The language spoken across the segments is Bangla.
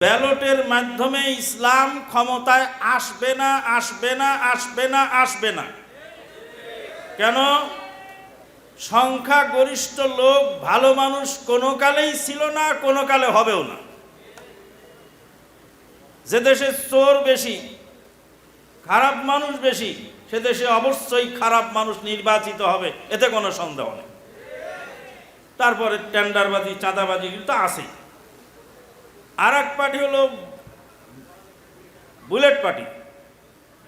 ব্যালটের মাধ্যমে ইসলাম ক্ষমতায় আসবে না আসবে না আসবে না আসবে না। কেন? সংখ্যা গরিষ্ঠ লোক ভালো মানুষ কোনো কালেই ছিল না, কোনো কালে হবেও না। যে দেশে চোর বেশি, খারাপ মানুষ বেশি, সে দেশে অবশ্যই খারাপ মানুষ নির্বাচিত হবে, এতে কোনো সন্দেহ নেই। তারপরে টেন্ডারবাজি, চাঁদাবাজি কিন্তু আছেই। আর এক পার্টি হলো বুলেট পার্টি।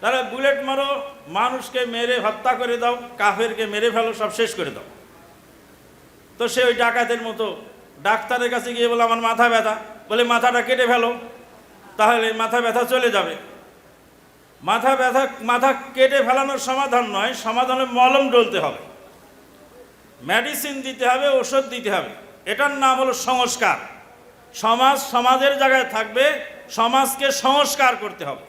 তারা বুলেট মারো, মানুষকে মেরে হত্যা করে দাও, কাফেরকে মেরে ফেলো, সব শেষ করে দাও। তো সে ওই ডাকাতের মতো ডাক্তারের কাছে গিয়ে বলে, আমার মাথা ব্যথা। বলে, মাথাটা কেটে ফেলো, তাহলে মাথা ব্যথা চলে যাবে। মাথা ব্যথা, মাথা কেটে ফেলানোর সমাধান নয়, সমাধানে মলম ডলতে হবে। মেডিসিন দিতে হবে, ওষুধ দিতে হবে। এটার নাম হলো সংস্কার। সমাজ সমাজের জায়গায় থাকবে, সমাজকে সংস্কার করতে হবে।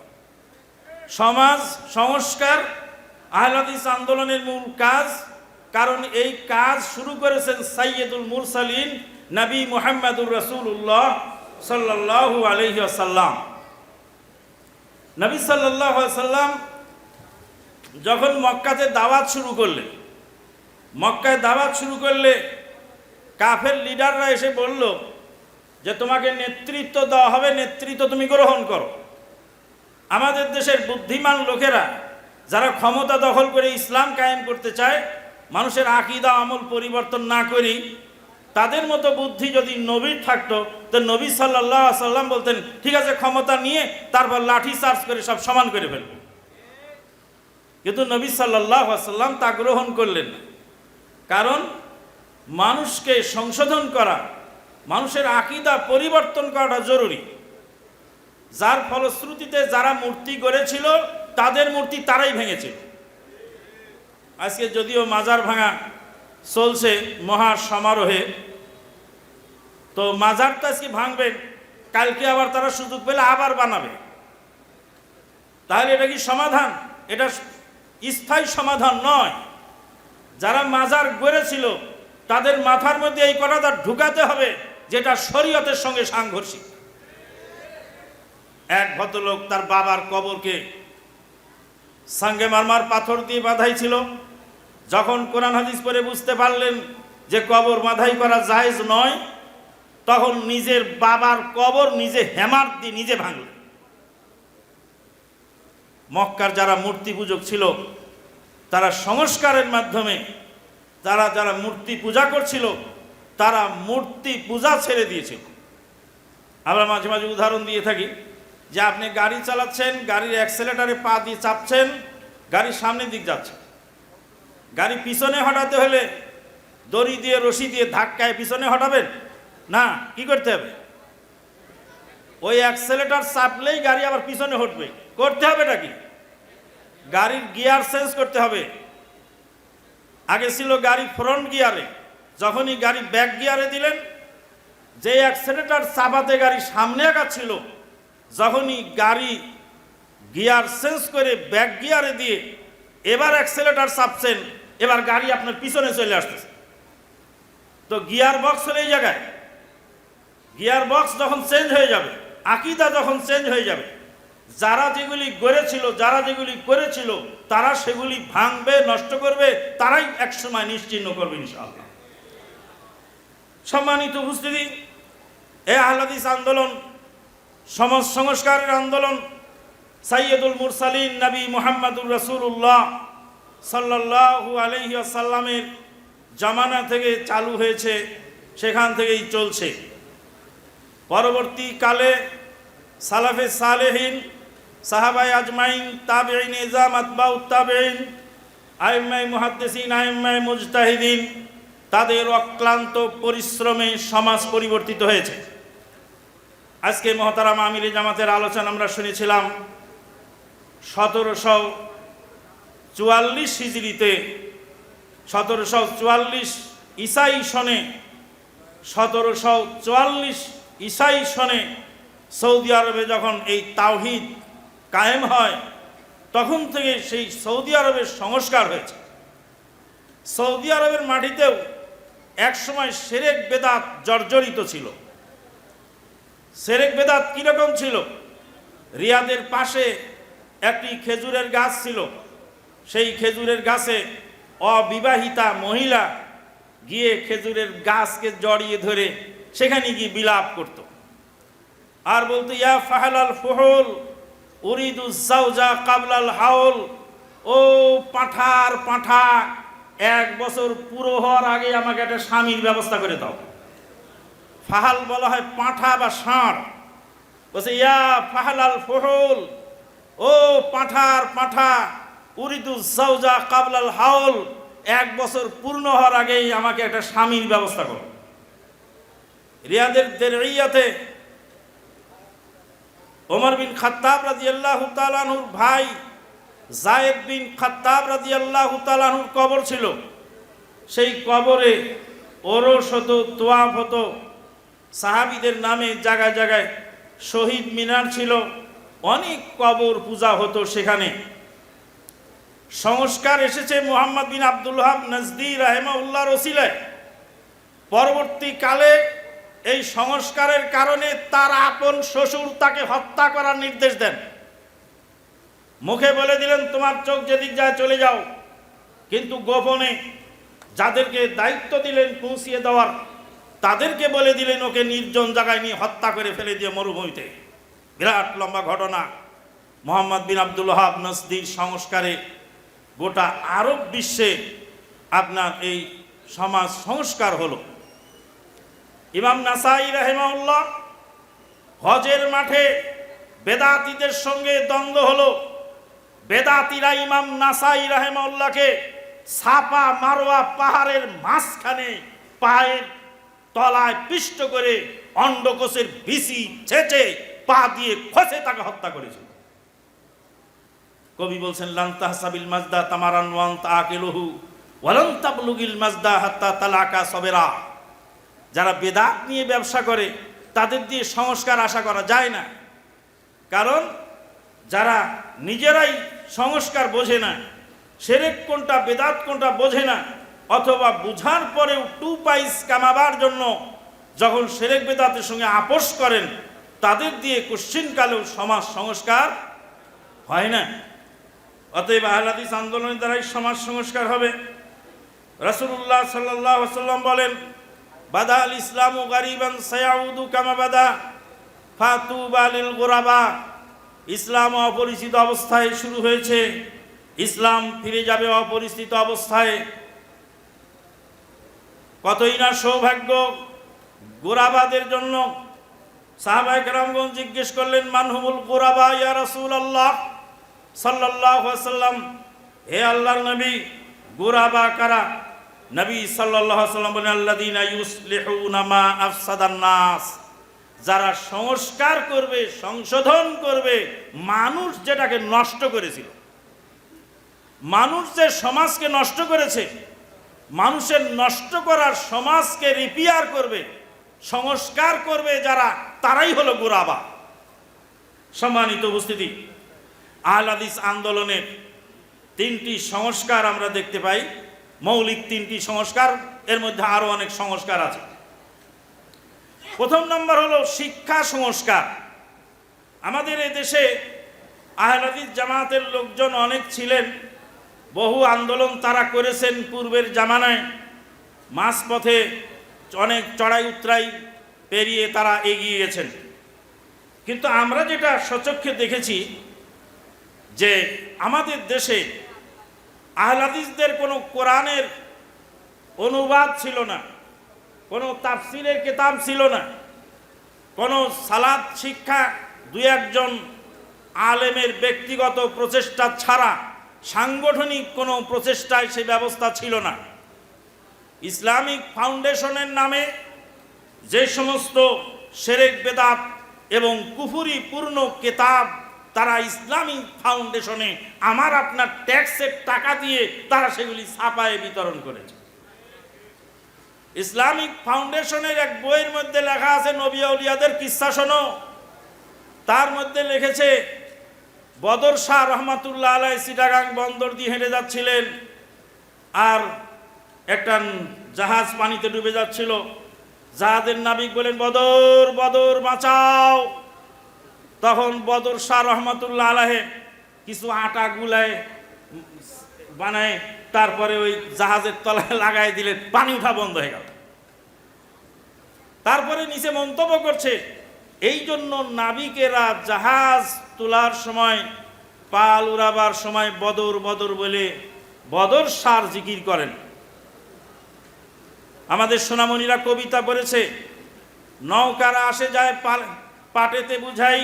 সমাজ সংস্কার, আহলাদিস আন্দোলনের মূল কাজ, কারণ এই কাজ শুরু করেছেন সাইয়দুল মুরসালিন নবী মুহাম্মদুর রসুল্লাহ সাল্লাল্লাহু আলাইহি আসাল্লাম নবী আলাইহি সাল্লাম যখন মক্কাতে দাওয়াত শুরু করলেন, মক্কায় দাওয়াত শুরু করলে কাফের লিডাররা এসে বলল যে তোমাকে নেতৃত্ব দেওয়া হবে, নেতৃত্ব তুমি গ্রহণ করো। আমাদের দেশের বুদ্ধিমান লোকেরা যারা ক্ষমতা দখল করে ইসলাম কায়েম করতে চায়, মানুষের আকিদা, আমল পরিবর্তন না করি, তাদের মতো বুদ্ধি যদি নবীর থাকতো, তো নবী সাল্লাহ সাল্লাম বলতেন, ঠিক আছে, ক্ষমতা নিয়ে তারপর লাঠি চার্জ করে সব সমান করে ফেলব। কিন্তু নবী সাল্লাহ সাল্লাম তা গ্রহণ করলেন না। কারণ মানুষকে সংশোধন করা মানুষের আকিদা পরিবর্তন করাটা জরুরি। যার ফলশ্রুতিতে যারা মূর্তি গড়েছিল, তাদের মূর্তি তারাই ভেঙেছিল। আজকে যদিও মাজার ভাঙা চলছে মহা সমারোহে, তো মাজারটা আজকে ভাঙবে, কালকে আবার তারা সুযোগ পেলে আবার বানাবে। তাহলে এটা কি সমাধান? এটা স্থায়ী সমাধান নয়। যারা মাজার গড়েছিল, তাদের মাথার মধ্যে এই কথাটা ঢুকাতে হবে। যেটা শরীয়তের সঙ্গে সাংঘর্ষিক। এক ভদ্রলোক তার বাবার কবরকে সাঙ্গে মারমার পাথর দিয়ে বাঁধাই ছিল যখন কোরআন হাদিস পরে বুঝতে পারলেন যে কবর বাঁধাই করা জায়েজ নয়, তখন নিজের বাবার কবর নিজে হেমার দিয়ে নিজে ভাঙল মক্কার যারা মূর্তি পূজক ছিল, তারা সংস্কারের মাধ্যমে তারা যারা মূর্তি পূজা করছিল তারা মূর্তি পূজা ছেড়ে দিয়েছিল। আমরা মাঝে মাঝে উদাহরণ দিয়ে থাকি যে আপনি গাড়ি চালাচ্ছেন, গাড়ির অ্যাক্সেলেটারে পা দিয়ে চাপছেন, গাড়ির সামনের দিক যাচ্ছে। গাড়ি পিছনে হটাতে হলে দড়ি দিয়ে, রশি দিয়ে ধাক্কায় পিছনে হটাবেন? না, কি করতে হবে? ওই অ্যাক্সেলেটার চাপলেই গাড়ি আবার পিছনে হটবে। করতে হবে নাকি গাড়ির গিয়ার চেঞ্জ করতে হবে। আগে ছিল গাড়ি ফ্রন্ট গিয়ারে যখনই গাড়ি ব্যাক গিয়ারে দিলেন যে অ্যাক্সিলেটার চাপাতে গাড়ি সামনে আগাচ্ছিল যখনই গাড়ি গিয়ার চেঞ্জ করে ব্যাক গিয়ারে দিয়ে এবার অ্যাক্সেলেটার চাপছেন, এবার গাড়ি আপনার পিছনে চলে আসতেছে। তো গিয়ার বক্স হলে এই জায়গায়। গিয়ার বক্স যখন চেঞ্জ হয়ে যাবে, আকিদা যখন চেঞ্জ হয়ে যাবে, যারা যেগুলি গড়েছিল, যারা যেগুলি করেছিল, তারা সেগুলি ভাঙবে, নষ্ট করবে, তারাই একসময় নিশ্চিহ্ন করবে ইনশাআল্লাহ। সম্মানিত উপস্থিতি, এ আহলাদিস আন্দোলন, সমাজ সংস্কারের আন্দোলন, সাইয়দুল মুরসালিন নবী মোহাম্মদুর রসুল্লাহ সাল্লাহু আলহি আসাল্লামের জামানা থেকে চালু হয়েছে, সেখান থেকেই চলছে। পরবর্তীকালে সালাফে সালেহীন সাহাবাই আজমাইন তাবেইন এজাম আতবাউ তাবেইন আইম্মাই মুহাদ্দেসিন আইম্মাই মুজতাহিদিন তাদের অক্লান্ত পরিশ্রমে সমাজ পরিবর্তিত হয়েছে। আজকে মহতারাম আমির জামাতের আলোচনা আমরা শুনেছিলাম, সতেরোশো চুয়াল্লিশ হিজড়িতে, সতেরোশো চুয়াল্লিশ ইসাই সনে, সতেরোশো চুয়াল্লিশ ইসাই সনে সৌদি আরবে যখন এই তাওহিদ কায়েম হয়, তখন থেকে সেই সৌদি আরবের সংস্কার হয়েছে। সৌদি আরবের মাটিতেও একসময় সেরেক বেদাত জর্জরিত ছিল। সেরেক বেদাত কীরকম ছিল? রিয়াদের পাশে একটি খেজুরের গাছ ছিল। সেই খেজুরের গাছে অবিবাহিতা মহিলা গিয়ে খেজুরের গাছকে জড়িয়ে ধরে সেখানে গিয়ে বিলাপ করত। আর বলতো, ইয়া ফাহালাল ফহল উরিদু জাউজা কাবলাল হাওল ও পাঠার পাঠা এক বছর পুরো হওয়ার আগে আমাকে একটা স্বামীর ব্যবস্থা করে দাও। ফাহাল বলা হয় পাঁঠা বা ষাঁড়। বলছে, ইয়া ফাহালাল ফহল, ও পাঁঠার পাঁঠা উরিদু জাউজা কাবলাল হাওল এক বছর পূর্ণ হওয়ার আগেই আমাকে একটা স্বামীর ব্যবস্থা করো। রিয়াদের দেরিয়াতে ওমর বিন খাত্তাব রাজি আল্লাহ তালানুর ভাই জায়েদ বিন খাত্তাব রাজি আল্লাহ কবর ছিল। সেই কবরে ওরস হতো, তোয়াফ হতো। সাহাবিদের নামে জায়গায় জায়গায় শহীদ মিনার ছিল। অনেক কবর পূজা হতো সেখানে। সংস্কার এসেছে Mohammad bin Abdul Wahhab Najdi রাহেমাউল্লাহ রসিলায় পরবর্তীকালে এই সংস্কারের কারণে তার আপন শ্বশুর তাকে হত্যা করার নির্দেশ দেন। মুখে বলে দিলেন, তোমার চোখ যেদিক যায় চলে যাও। কিন্তু গোপনে যাদেরকে দায়িত্ব দিলেন পৌঁছিয়ে দেওয়ার, তাদেরকে বলে দিলেন, ওকে নির্জন জায়গায় নিয়ে হত্যা করে ফেলে দিয়ে মরুভূমিতে। বিরাট লম্বা ঘটনা। মোহাম্মদ বিন আব্দুল হাব নসদির সংস্কারে গোটা আরব বিশ্বে আপনার এই সমাজ সংস্কার হলো। ইমাম নাসাই রাহেমাউল্লাহ হজের মাঠে বেদাতিদের সঙ্গে দ্বন্দ্ব হলো। বেদাতিরা ইমাম নাসাই রাহেমাউল্লাহকে সাপা মারোয়া পাহাড়ের মাঝখানে পায়ের তলায় পিষ্ট করে অন্ডকোষের বিসি ছেঁচে পা দিয়ে খসে তাকে হত্যা করেছিল। কবি বলছেন লান্তাহসাবিল মাজদা তামারান ওয়ান তাকিলহু ওয়ালান তাবলুগিল মাজদা হাত্তা তালাকা সবেরা। যারা বেদাত নিয়ে ব্যবসা করে, তাদের দিয়ে সংস্কার আশা করা যায় না। কারণ যারা নিজেরাই সংস্কার বোঝে না, সেরেক কোনটা, বেদাত কোনটা বোঝে না, অথবা বুঝার পরেও টু পাইস কামাবার জন্য যখন সেরেক বেদাতের সঙ্গে আপোষ করেন, তাদের দিয়ে কোশ্চিনকালেও সমাজ সংস্কার হয় না। অতএব আহলাদিস আন্দোলনের দ্বারাই সমাজ সংস্কার হবে। রাসুল্লাহ সাল্লাহ সাল্লাম বলেন বাদা আল ইসলাম গারিবান সয়াউদু কামা বাদা ফাতু বালিল গোরাবা। ইসলাম অপরিচিত অবস্থায় শুরু হয়েছে। ইসলাম ফিরে যাবে অপরিচিত অবস্থায়। কতই না সৌভাগ্য, গোরাবাদের জন্য সাহাবাহিক রামগঞ্জ জিজ্ঞেস করলেন, মানহুমুল গোরাবা ইয়া রসুল আল্লাহ সাল্লাহ সাল্লাম হে আল্লাহর নবী, গোরাবা কারা? নবী সাল্লাহ সাল্লাম বলেন ইউসলিহুনা মা আফসাদান নাস। যারা সংস্কার করবে, সংশোধন করবে, মানুষ যেটাকে নষ্ট করেছিল, মানুষ যে সমাজকে নষ্ট করেছে, মানুষের নষ্ট করার সমাজকে রিপেয়ার করবে, সংস্কার করবে যারা, তারাই হলো গোরাবা। সম্মানিত উপস্থিতি আহলাদিস আন্দোলনের তিনটি সংস্কার আমরা দেখতে পাই, মৌলিক তিনটি সংস্কার, এর মধ্যে আরও অনেক সংস্কার আছে। প্রথম নম্বর হলো শিক্ষা সংস্কার। আমাদের এই দেশে আহলাদিস জামাতের লোকজন অনেক ছিলেন। বহু আন্দোলন তারা করেছেন পূর্বের জামানায়। মাঝপথে অনেক চড়াই উতরাই পেরিয়ে তারা এগিয়ে গেছেন। কিন্তু আমরা যেটা সচক্ষে দেখেছি যে আমাদের দেশে আহলাদিসদের কোনো কোরআনের অনুবাদ ছিল না। কোনো তাফসিলের কেতাব ছিল না। কোনো সালাদ শিক্ষা দু একজন আলেমের ব্যক্তিগত প্রচেষ্টা ছাড়া সাংগঠনিক কোনো প্রচেষ্টায় সে ব্যবস্থা ছিল না। ইসলামিক ফাউন্ডেশনের নামে যে সমস্ত সেরেক বেদাত এবং কুফুরি পূর্ণ কেতাব তারা ইসলামিক ফাউন্ডেশনে আমার আপনার ট্যাক্সের টাকা দিয়ে তারা সেগুলি ছাপায় বিতরণ করেছে। ইসলামিক ফাউন্ডেশনের এক বইয়ের মধ্যে লেখা আছে, নবী উলিয়াদের কিসা শোনো। তার মধ্যে লিখেছে, বদর শাহ রহমাতুল্লাহ আলাই সিটাগাং বন্দর দিয়ে হেঁটে যাচ্ছিলেন আর একটা জাহাজ পানিতে ডুবে যাচ্ছিল। জাহাজের নাবিক বলেন, বদর বদর, বাঁচাও। তখন বদর শাহ রহমতুল্লাহ আলাহে কিছু আটা গুলায় বানায় তারপরে ওই জাহাজের তলায় লাগাই দিলেন, পানি উঠা বন্ধ হয়ে গেল। তারপরে নিচে মন্তব্য করছে, এই জন্য নাবিকেরা জাহাজ তোলার সময়, পাল উড়াবার সময় বদর বদর বলে বদর সার জিকির করেন। আমাদের সোনামণিরা কবিতা বলেছে নৌকারা আসে যায় পাটেতে বুঝাই,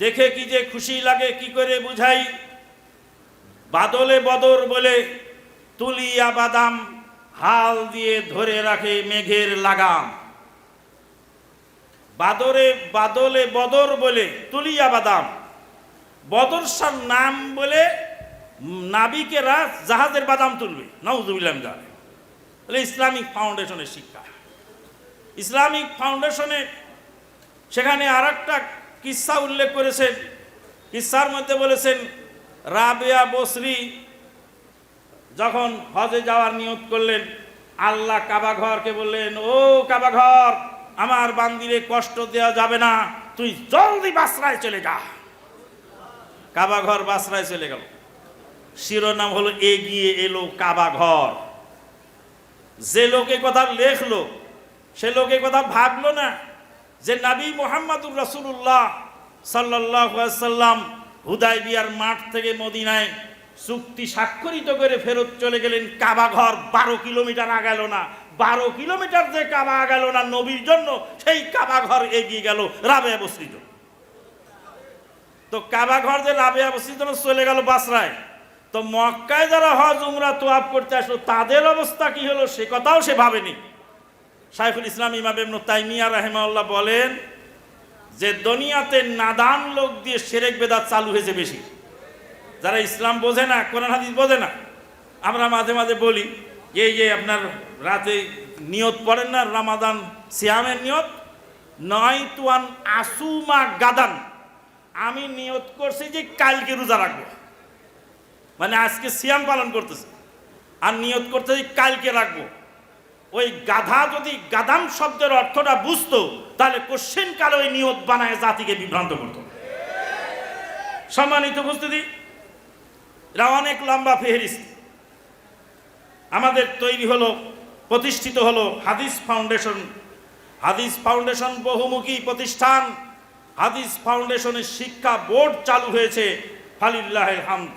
দেখে কি যে খুশি লাগে কি করে বুঝাই বাদলে বদর বলে তুলিয়া বাদাম, হাল দিয়ে ধরে রাখে মেঘের লাগাম। বাদরে, বাদলে বদর বলে তুলিয়া বাদাম, বদরসার নাম বলে নাবিকেরা জাহাজের বাদাম তুলবে। নওজুবিল্লাম জানে তাহলে ইসলামিক ফাউন্ডেশনের শিক্ষা। ইসলামিক ফাউন্ডেশনে সেখানে আর একটা কিস্সা উল্লেখ করেছেন কিস্সার মধ্যে বলেছেন রাবেয়া বসরি যখন হজে যাওয়ার নিয়ত করলেন, আল্লাহ কাবা ঘরকে বললেন, ও কাবা ঘর, আমার বান্দিরে কষ্ট দেওয়া যাবে না, তুই জলদি বাসরায় চলে যা। কাবা ঘর বাসরায় চলে গেল। শিরোনাম হলো, এগিয়ে এলো কাবা ঘর। যে লোকে কথা লেখলো, সে লোকে কথা ভাবলো না যে, নাবী মোহাম্মদুর রসুল্লাহ সাল্লাহ সাল্লাম হুদাই বিয়ার মাঠ থেকে মদিনায় চুক্তি স্বাক্ষরিত করে ফেরত চলে গেলেন কাবা ঘর। বারো কিলোমিটার আগাল না। বারো কিলোমিটার যে কাবা আগাল না, নবীর জন্য সেই কাবা ঘর এগিয়ে গেল রাবে অবস্থিত তো কাবা ঘর যে রাবে অবস্থিত চলে গেল বাসরায়। তো মক্কায় যারা হজ, উমরা তোয়াব করতে আসলো, তাদের অবস্থা কি হলো? সে কথাও সে ভাবেনি। শাইখুল ইসলাম ইমাম ইবনু তাইমিয়া রাহেমাউল্লাহ বলেন যে দুনিয়াতে নাদান লোক দিয়ে সেরেক বেদাত চালু হয়েছে বেশি। যারা ইসলাম বোঝে না, কোরআন হাদিস বোঝে না, আমরা মাঝে মাঝে বলি, এই যে আপনার রাতে নিয়ত পড়েন না, রামাদান সিয়ামের নিয়ত নয় তুয়ান আসুমা গাদান, আমি নিয়ত করছি যে কালকে রোজা রাখব। মানে আজকে সিয়াম পালন করতেছে, আর নিয়ত করতেছি কালকে রাখব। ওই গাধা যদি গাদাম শব্দের অর্থটা বুঝতো, তাহলে কোশ্চেন কালে ওই নিয়ত বানায় জাতিকে বিভ্রান্ত করতো। সম্মানিত বুঝতে এরা অনেক লম্বা ফেহরিস্ত। আমাদের তৈরি হলো, প্রতিষ্ঠিত হলো হাদিস ফাউন্ডেশন। হাদিস ফাউন্ডেশন বহুমুখী প্রতিষ্ঠান। হাদিস ফাউন্ডেশনের শিক্ষা বোর্ড চালু হয়েছে ফালিল্লাহ হামদ।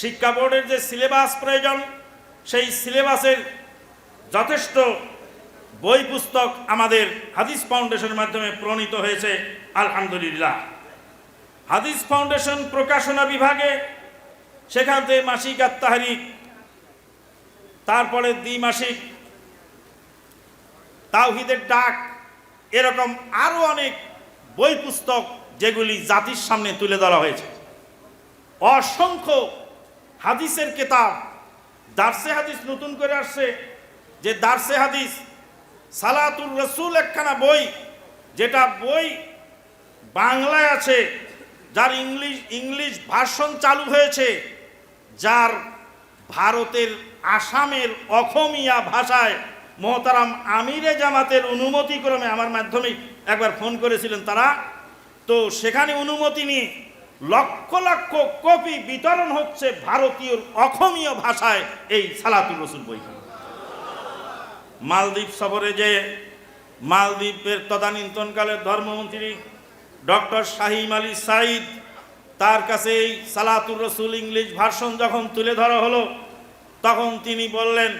শিক্ষা বোর্ডের যে সিলেবাস প্রয়োজন, সেই সিলেবাসের যথেষ্ট বই পুস্তক আমাদের হাদিস ফাউন্ডেশনের মাধ্যমে প্রণীত হয়েছে, আলহামদুলিল্লাহ। হাদিস ফাউন্ডেশন প্রকাশনা বিভাগে সেখান থেকে মাসিক আত্মাহারিক তারপরে দ্বিমাসিক, তাওহিদের ডাক, এরকম আরও অনেক বই পুস্তক যেগুলি জাতির সামনে তুলে ধরা হয়েছে। অসংখ্য হাদিসের কেতাব, দার্সে হাদিস নতুন করে আসছে যে দার্সে হাদিস, সালাতুর রসুল একখানা বই, যেটা বই বাংলায় আছে, যার ইংলিশ ইংলিশ ভার্সন চালু হয়েছে, যার ভারতের আসামের অখমিয়া ভাষায় মোহতারাম আমিরে জামাতের অনুমতিক্রমে আমার মাধ্যমে একবার ফোন করেছিলেন তারা। তো সেখানে অনুমতি নিয়ে লক্ষ লক্ষ কপি বিতরণ হচ্ছে ভারতীয় অখমীয় ভাষায় এই সালাতুল রসুল বইখানা মালদ্বীপ সফরে যে মালদ্বীপের তদানীন্তনকালের ধর্মমন্ত্রী ডক্টর শাহিম আলী সাইদ তার কাছে এই সালাতুর রসুল ইংলিশ ভার্সন যখন তুলে ধরা হলো, তখন তিনি বললেন,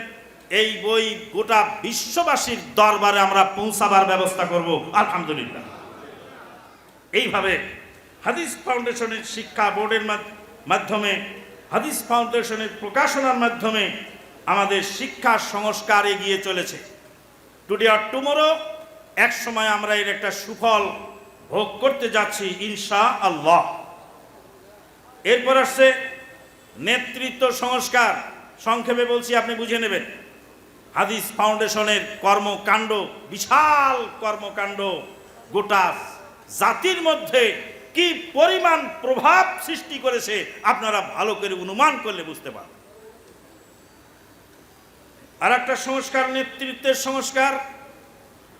এই বই গোটা বিশ্ববাসীর দরবারে আমরা পৌঁছাবার ব্যবস্থা করব। আলহামদুলিল্লাহ। এইভাবে হাদিস ফাউন্ডেশনের শিক্ষা বোর্ডের মাধ্যমে, হাদিস ফাউন্ডেশনের প্রকাশনার মাধ্যমে আমাদের শিক্ষা সংস্কার এগিয়ে চলেছে। টুডে আর টুমোরো এক সময় আমরা এর একটা সুফল ভোগ করতে যাচ্ছি ইনশা আল্লাহ এরপর আসছে নেতৃত্ব সংস্কার। সংক্ষেপে বলছি, আপনি বুঝে নেবেন। হাদিস ফাউন্ডেশনের কর্মকাণ্ড, বিশাল কর্মকাণ্ড, গোটা জাতির মধ্যে কি পরিমাণ প্রভাব সৃষ্টি করেছে, আপনারা ভালো করে অনুমান করলে বুঝতে পারবেন। আর একটা সংস্কার, নেতৃত্বের সংস্কার।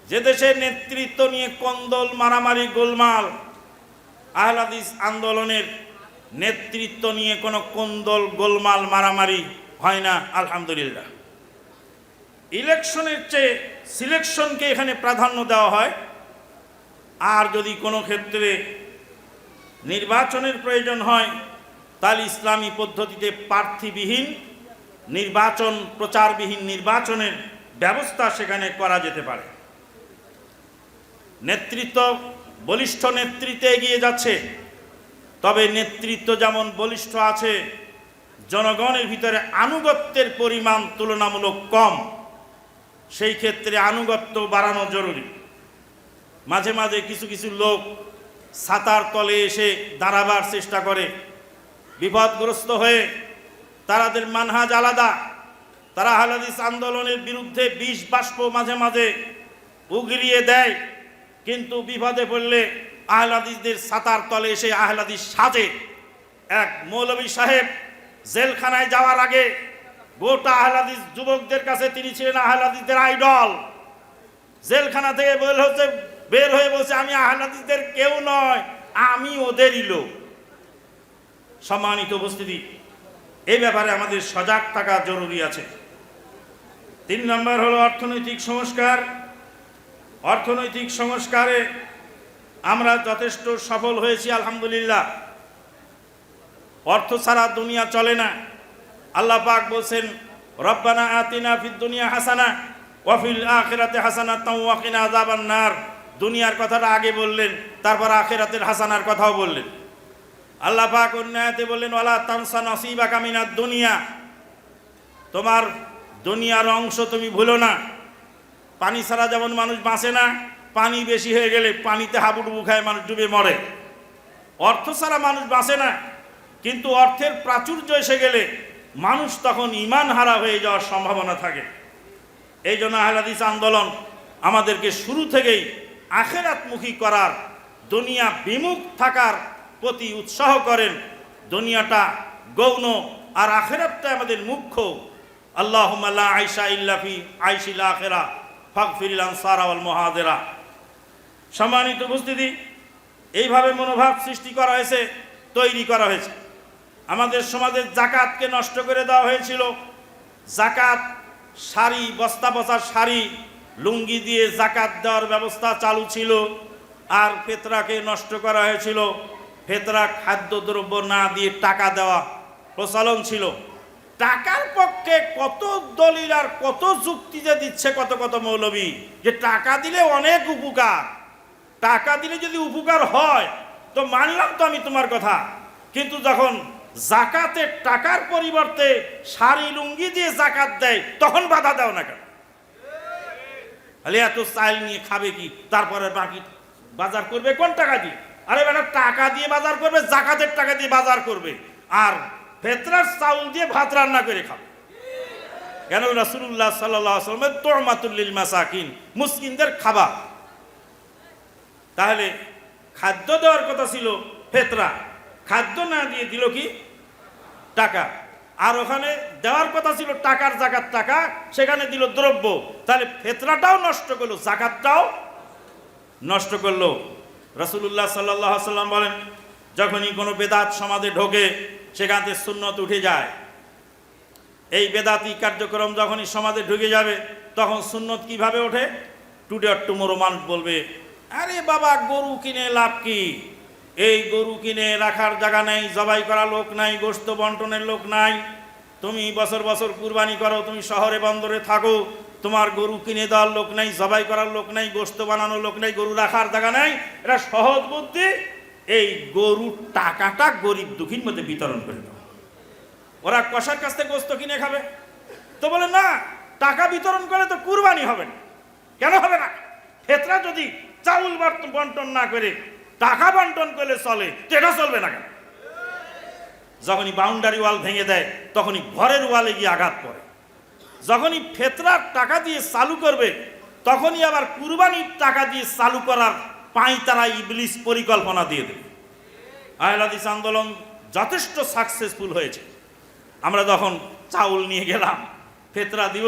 যে দেশে নেতৃত্ব নিয়ে কন্দল, মারামারি, গোলমাল, আহলাদিস আন্দোলনের নেতৃত্ব নিয়ে কোনো কন্দল, গোলমাল, মারামারি হয় না, আলহামদুলিল্লাহ। ইলেকশনের চেয়ে সিলেকশনকে এখানে প্রাধান্য দেওয়া হয়। আর যদি কোনো ক্ষেত্রে নির্বাচনের প্রয়োজন হয়, তাহলে ইসলামী পদ্ধতিতে প্রার্থীবিহীন নির্বাচন, প্রচারবিহীন নির্বাচনের ব্যবস্থা সেখানে করা যেতে পারে। নেতৃত্ব বলিষ্ঠ নেতৃত্বে এগিয়ে যাচ্ছে। তবে নেতৃত্ব যেমন বলিষ্ঠ আছে, জনগণের ভিতরে আনুগত্যের পরিমাণ তুলনামূলক কম। সেই ক্ষেত্রে আনুগত্য বাড়ানো জরুরি। মাঝে মাঝে কিছু কিছু লোক ছাতার তলে এসে দাঁড়াবার চেষ্টা করে। বিপদগ্রস্ত হয়ে তারাদের মানহাজ আলাদা। তারা হালাদিস আন্দোলনের বিরুদ্ধে বিষ বাষ্প মাঝে মাঝে উগরিয়ে দেয়, কিন্তু বিপদে পড়লে আহলাদিসদের সাতার তলে এসে আহলাদিস সাজে। এক মৌলবী সাহেব জেলখানায় যাওয়ার আগে গোটা আহলাদিস যুবকদের কাছে তিনি ছিলেন আহলাদিসদের আইডল। জেলখানা থেকে বের হচ্ছে বের হয়ে বলছে, আমি আহলাদিসদের কেউ নয়, আমি ওদেরই লোক। সম্মানিত উপস্থিতি এই ব্যাপারে আমাদের সজাগ থাকা জরুরি আছে। তিন নম্বর হলো অর্থনৈতিক সংস্কার। অর্থনৈতিক সংস্কারে আমরা যথেষ্ট সফল হয়েছি, আলহামদুলিল্লাহ। অর্থ ছাড়া দুনিয়া চলে না। আল্লাহ পাক বলছেন, রব্বানা আতিনা ফিদ দুনিয়া হাসানা ওয়াফিল আখিরাতে হাসানা তাওয়াকিনা আযাবান নার। দুনিয়ার কথাটা আগে বললেন, তারপর আখিরাতের হাসানার কথাও বললেন। আল্লাহ পাক অন্যায়তে বললেন, ওয়ালা তানসা নসিবা কামিনার দুনিয়া। তোমার দুনিয়ার অংশ তুমি ভুলো না। পানি ছাড়া যেমন মানুষ বাঁচে না, পানি বেশি হয়ে গেলে পানিতে হাবুডুবু খায়, মানুষ ডুবে মরে। অর্থ ছাড়া মানুষ বাঁচে না, কিন্তু অর্থের প্রাচুর্য এসে গেলে মানুষ তখন ইমান হারা হয়ে যাওয়ার সম্ভাবনা থাকে। এই জন্য আহলাদিস আন্দোলন আমাদেরকে শুরু থেকেই আখেরাতমুখী করার, দুনিয়া বিমুখ থাকার প্রতি উৎসাহ করেন। দুনিয়াটা গৌণ আর আখেরাতটা আমাদের মুখ্য। আল্লাহ আইসা ইল্লাফি আইসিল আখেরা ফাকফিরিল আনসার আওয়াল মহাদেরা সম্মানিত উপস্থিতি, এইভাবে মনোভাব সৃষ্টি করা হয়েছে, তৈরি করা হয়েছে। আমাদের সমাজের জাকাতকে নষ্ট করে দেওয়া হয়েছিল। জাকাত শাড়ি, বস্তা বসার শাড়ি, লুঙ্গি দিয়ে জাকাত দেওয়ার ব্যবস্থা চালু ছিল। আর পেতরাকে নষ্ট করা হয়েছিল। ফেতরা, খাদ্যদ্রব্য না দিয়ে টাকা দেওয়া প্রচলন ছিল। টাকার পক্ষে কত দলিল আর কত যুক্তি যে দিচ্ছে কত কত মৌলবী, যে টাকা দিলে অনেক উপকার। টাকা দিলে যদি উপকার হয়, তো মানলাম তো আমি তোমার কথা। কিন্তু যখন জাকাতের টাকার পরিবর্তে শাড়ি, লুঙ্গি দিয়ে জাকাত দেয়, তখন বাধা দাও না কেন? তাহলে এত চাইল নিয়ে খাবে কি? তারপরে বাকি বাজার করবে কোন টাকা দিয়ে? আরে বেটা, টাকা দিয়ে বাজার করবে, জাকাতের টাকা দিয়ে বাজার করবে। আর ফেতরার চাউল দিয়ে ভাত রান্না করে খাবে। কেন রাসুল্লাহ সাল্লামের তোরমাতুল্লিল মাসাকিন, মুসকিনদের খাবার। তাহলে খাদ্য দেওয়ার কথা ছিল ফেতরা খাদ্য না দিয়ে দিল কি? টাকা। আর ওখানে দেওয়ার কথা ছিল টাকার জাকাত টাকা, সেখানে দিল দ্রব্য। তাহলে ফেতরাটাও নষ্ট করল, জাকাতটাও নষ্ট করল। রসুল্লাহ সাল্লাহ সাল্লাম বলেন, যখনই কোনো বেদাত সমাজে ঢোকে, সেখান থেকে সুন্নত উঠে যায়। এই বেদাতি কার্যক্রম যখনই সমাজে ঢুকে যাবে, তখন সুন্নত কীভাবে ওঠে? টুডে টুমোরো মানুষ বলবে, আরে বাবা, গরু কিনে লাভ কি? এই গরু কিনে রাখার জায়গা নেই, জবাই করা লোক নাই গোস্ত বন্টনের লোক নাই। তুমি বছর বছর কুরবানি করো, তুমি শহরে, বন্দরে থাকো তোমার গরু কিনে দেওয়ার লোক নাই, জবাই করার লোক নাই গোস্ত বানানোর লোক নাই, গরু রাখার জায়গা নাই। এটা সহজ বুদ্ধি। এই গরুর টাকাটা গরিব দুঃখীর মধ্যে বিতরণ করে দাও। ওরা কষার কাছ থেকে গোস্ত কিনে খাবে। তো বলে, না, টাকা বিতরণ করে তো কুরবানি হবে না। কেন হবে না? ফেতরা যদি চাউল বন্টন না করে, টাকা বন্টন করলে চলে এটা চলবে না কেন? যখনই বাউন্ডারি ওয়াল ভেঙে দেয়, তখনই ঘরের ওয়ালে গিয়ে আঘাত পড়ে। যখনই ফেতরার টাকা দিয়ে চালু করবে, তখনই আবার কুরবানির টাকা দিয়ে চালু করার পাঁই তারা ইবলিস পরিকল্পনা দিয়ে দেবে। আহলাদিস আন্দোলন যথেষ্ট সাকসেসফুল হয়েছে। আমরা যখন চাউল নিয়ে গেলাম, ফেতরা দিব,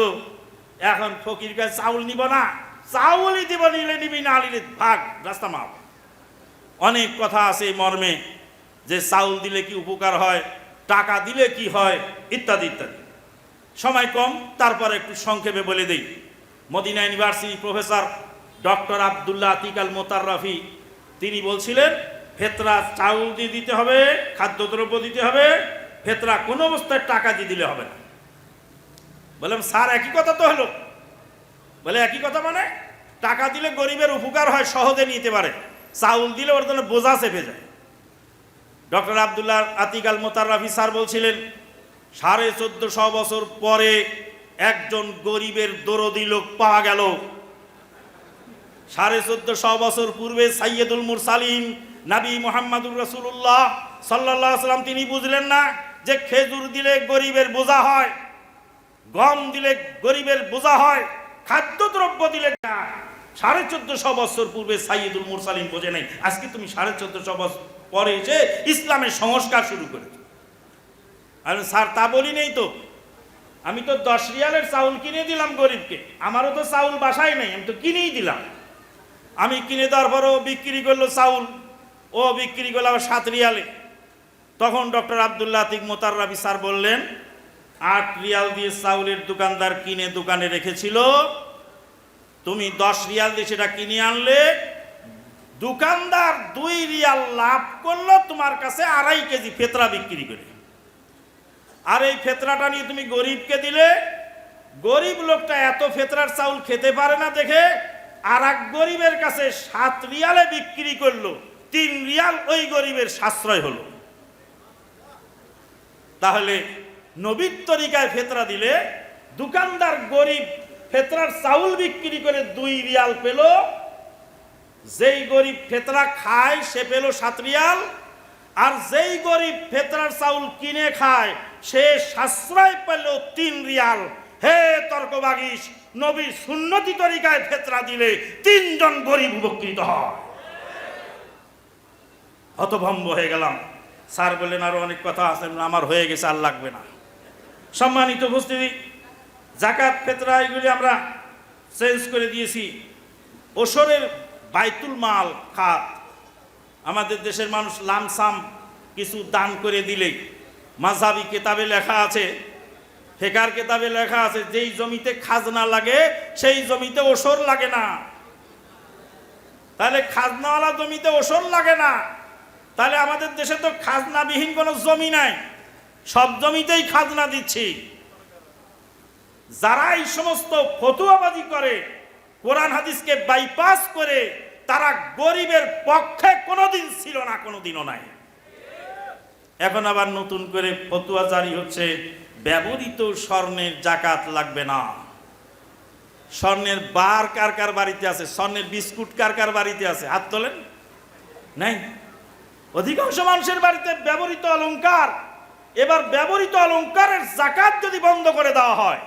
এখন ফকির কাছে চাউল নিব না, চাউলই দিব, নিলে নিবি, না নিলে ভাগ, রাস্তা মাপ। অনেক কথা আছে মর্মে, যে চাউল দিলে কি উপকার হয়, টাকা দিলে কি হয়, ইত্যাদি ইত্যাদি। সময় কম, তারপর একটু সংক্ষেপে বলে দেই। Madina university professor doctor Abdullah Atiq al Mutarrafi তিনি বলছিলেন, ফেতরা চাউল দিয়ে দিতে হবে, খাদ্যদ্রব্য দিতে হবে, ফেতরা কোনো অবস্থায় টাকা দিয়ে দিলে হবে না। বললাম, স্যার, একই কথা তো হলো। বলে, একই কথা মানে? টাকা দিলে গরিবের উপকার হয়, সহজে নিতে পারে। চাউল দিলে ওর জন্য বোঝা চেপে যায়। Doctor Abdullah Atiq al Mutarrafi sir বলছিলেন সাড়ে চোদ্দশো বছর পরে একজন গরিবের দরদি লোক পাওয়া গেল। সাড়ে চোদ্দশো বছর পূর্বে সাইয়দুল মুরসালিন নাবী মোহাম্মদুর রসুল্লাহ সাল্লাহ সাল্লাম তিনি বুঝলেন না যে খেজুর দিলে গরিবের বোঝা হয়, গম দিলে গরিবের বোঝা হয়, খাদ্যদ্রব্য দিলে না। সাড়ে চোদ্দশো বছর পূর্বে সাইয়দুল মুরসালিম বোঝে নাই। আজকে তুমি সাড়ে চোদ্দশো বছর পরে এসে ইসলামের সংস্কার শুরু করেছ। আমি স্যার, তা বলি নেই তো। আমি তো দশ রিয়ালের চাউল কিনে দিলাম গরিবকে। আমারও তো চাউল বাসায় নেই, আমি তো কিনেই দিলাম। আমি কিনে দেওয়ার পরও বিক্রি করল চাউল, ও বিক্রি করল আবার সাত রিয়ালে। তখন doctor Abdullah Atiq Mutarrafi sir বললেন, আট রিয়াল দিয়ে চাউলের দোকানদার কিনে দোকানে রেখেছিল। তুমি দশ রিয়াল দিয়ে সেটা কিনে আনলে, দোকানদার দুই রিয়াল লাভ করল তোমার কাছে আড়াই কেজি ফেতরা বিক্রি করে। আর এই ফেতরাটা নিয়ে তুমি গরিবকে দিলে, গরিব লোকটা এত ফেতরার চাউল খেতে পারে না দেখে আর এক গরিবের কাছে সাত রিয়ালে বিক্রি করল, তিন রিয়াল ওই গরিবের সাশ্রয় হলো। তাহলে নবীর তরিকায় ফেতরা দিলে, দোকানদার গরিব ফেতরার চাউল বিক্রি করে দুই রিয়াল পেল, যেই গরিব ফেতরা খায় সে পেল সাত রিয়াল আর যেই গরিব ফেতরার চাউল কিনে খায়, সে সাশ্রয় পেল তিন রিয়াল। হে তর্কবাগিস নবী সুন্নতি তরিকায় ফেতরা দিলে তিনজন গরিব উপকৃত হয়। হতভম্ব হয়ে গেলাম। স্যার বললেন, আরও অনেক কথা আছে, আমার হয়ে গেছে, আর লাগবে না। সম্মানিত উপস্থিতি জাকাত ফেতরা এগুলি আমরা চেঞ্জ করে দিয়েছি। ওসরের বাইতুল মাল খাত আমাদের দেশের মানুষ লামসাম কিছু দান করে দিলে মাঝাবি কেতাবে লেখা আছে, ফেকার কেতাবে লেখা আছে, যেই জমিতে খাজনা লাগে, সেই জমিতে ওসর লাগে না। তাহলে খাজনাওয়ালা জমিতে ওসর লাগে না। তাহলে আমাদের দেশে তো খাজনাবিহীন কোনো জমি নাই। সব জমিতেই খাজনা দিচ্ছি। যারা এই সমস্ত ফতুয়াবাজি করে, কোরআন হাদিসকে বাইপাস করে তারা গরিবের পক্ষে কোনোদিন ছিল না, কোনোদিনও নাই। এখন আবার নতুন করে ফতুয়া জারি হচ্ছে, ব্যবহৃত স্বর্ণের জাকাত লাগবে না। স্বর্ণের বার কার কার বাড়িতে আছে? স্বর্ণের বিস্কুট কার কার বাড়িতে আছে? হাত তোলেন। নাই? অধিকাংশ মানুষের বাড়িতে ব্যবহৃত অলঙ্কার এবার ব্যবহৃত অলংকারের জাকাত যদি বন্ধ করে দেওয়া হয়